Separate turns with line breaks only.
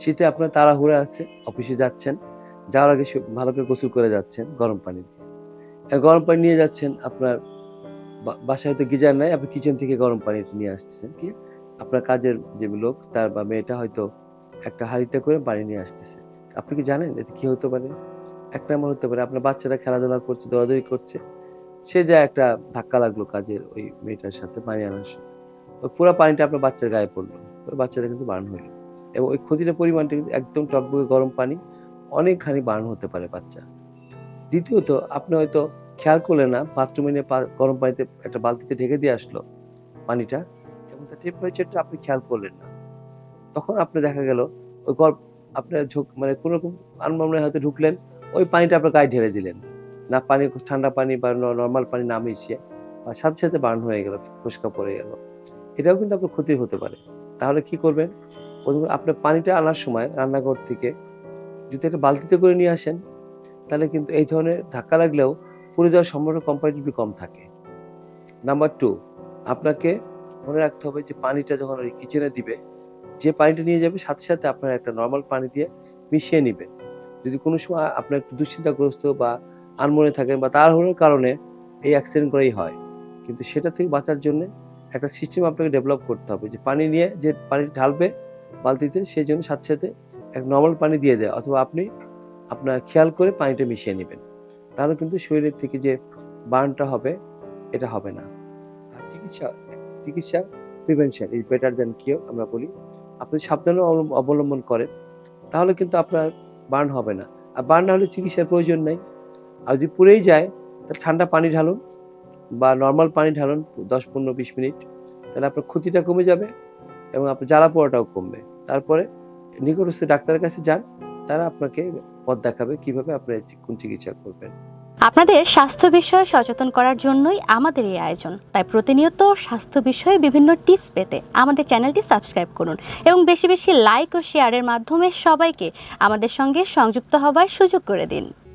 শীতে আপনার তাড়াহুড়া আছে, অফিসে যাচ্ছেন, যাওয়ার আগে ভালো করে গোসল করে যাচ্ছেন গরম পানি দিয়ে। গরম পানি নিয়ে যাচ্ছেন, আপনার বাসায় হয়তো গিজার নাই, আপনি কিচেন থেকে গরম পানি নিয়ে আসতেছেন, কি? আপনার কাজের যে লোক, তার বা মেয়েটা হয়তো একটা হাড়িতে করে পানি নিয়ে আসতেছে। আপনি কি জানেন এতে কি হতে পারে? এক নম্বর হতে পারে, আপনার বাচ্চারা খেলাধুলা করছে, দৌড়াদৌড়ি করছে সে যা একটা ধাক্কা লাগল কাজের ওই মেয়েটার সাথে পানি আনার সময় ওই পুরো পানিটা আপনার বাচ্চার গায়ে পড়ল। বাচ্চাটা কিন্তু বার্ন হলো। এবং ওই ক্ষতিটার পরিমাণটা কিন্তু একদম টকবকে গরম পানি, অনেকখানি বার্ন হতে পারে বাচ্চা। দ্বিতীয়ত, আপনি হয়তো খেয়াল করলেন না, বাথরুমে নিয়ে গরম পানিতে একটা বালতিতে ঢেকে দিয়ে আসলো পানিটা এবং তার টেম্পারেচারটা আপনি খেয়াল করলেন না। তখন আপনি দেখা গেল, ওই গর- আপনার ঝোঁক মানে কোনো রকম আনমামনে হয়তো ঢুকলেন, ওই পানিটা আপনার গায়ে ঢেলে দিলেন। না পানি, ঠান্ডা পানি বা নর্মাল পানি না মিশিয়ে বা সাথে সাথে বার্ন হয়ে গেল, ফুসকা পড়ে গেল। এটাও কিন্তু আপনার ক্ষতি হতে পারে। তাহলে কি করবেন? প্রথমে আপনার পানিটা আনার সময় রান্নাঘর থেকে যদি একটা বালতিতে করে নিয়ে আসেন, তাহলে কিন্তু এই ধরনের ধাক্কা লাগলেও পুড়ে যাওয়ার সম্ভাবনা কম্পারেটিভলি কম থাকে। নাম্বার টু আপনাকে মনে রাখতে হবে যে পানিটা যখন ওই কিচেনে দিবে, যে পানিটা নিয়ে যাবে, সাথে সাথে আপনার একটা নর্মাল পানি দিয়ে মিশিয়ে নেবেন যদি কোনো সময় আপনার একটু দুশ্চিন্তাগ্রস্ত বা আনমনে থাকেন বা তাড়াহুড়োর কারণে এই অ্যাক্সিডেন্ট করেই হয়। কিন্তু সেটা থেকে বাঁচার জন্য একটা সিস্টেম আপনাকে ডেভেলপ করতে হবে যে পানি নিয়ে যে পানি ঢালবে বালতিতে সেই জন্য সাথে সাথে এক নর্মাল পানি দিয়ে দেয় অথবা আপনি আপনার খেয়াল করে পানিটা মিশিয়ে নেবেন। তাহলে কিন্তু শরীরের থেকে যে বার্নটা হবে, এটা হবে না। আর চিকিৎসা চিকিৎসা প্রিভেনশন ইজ বেটার দেন কিও আমরা বলি। আপনি সাবধানে অবলম্ব- অবলম্বন করেন, তাহলে কিন্তু আপনার বার্ন হবে না। আর বার্ন না হলে চিকিৎসার প্রয়োজন নেই। আর যদি পুড়েই যায় তাহলে ঠান্ডা পানি ঢালুন বা নর্মাল পানি ঢালুন দশ পনেরো বিশ মিনিট। তাহলে আপনার ক্ষতিটা কমে যাবে এবং আপনার জ্বালা পোড়াটাও কমবে। তারপরে নিকটস্থ ডাক্তারের কাছে যান, তারা আপনাকে পথ দেখাবে কীভাবে আপনার কোন চিকিৎসা করবেন।
আপনাদের স্বাস্থ্য বিষয়ে সচেতন করার জন্যই আমাদের এই আয়োজন। তাই প্রতিনিয়ত স্বাস্থ্য বিষয়ে বিভিন্ন টিপস পেতে আমাদের চ্যানেলটি সাবস্ক্রাইব করুন এবং বেশি বেশি লাইক ও শেয়ারের মাধ্যমে সবাইকে আমাদের সঙ্গে সংযুক্ত হবার সুযোগ করে দিন।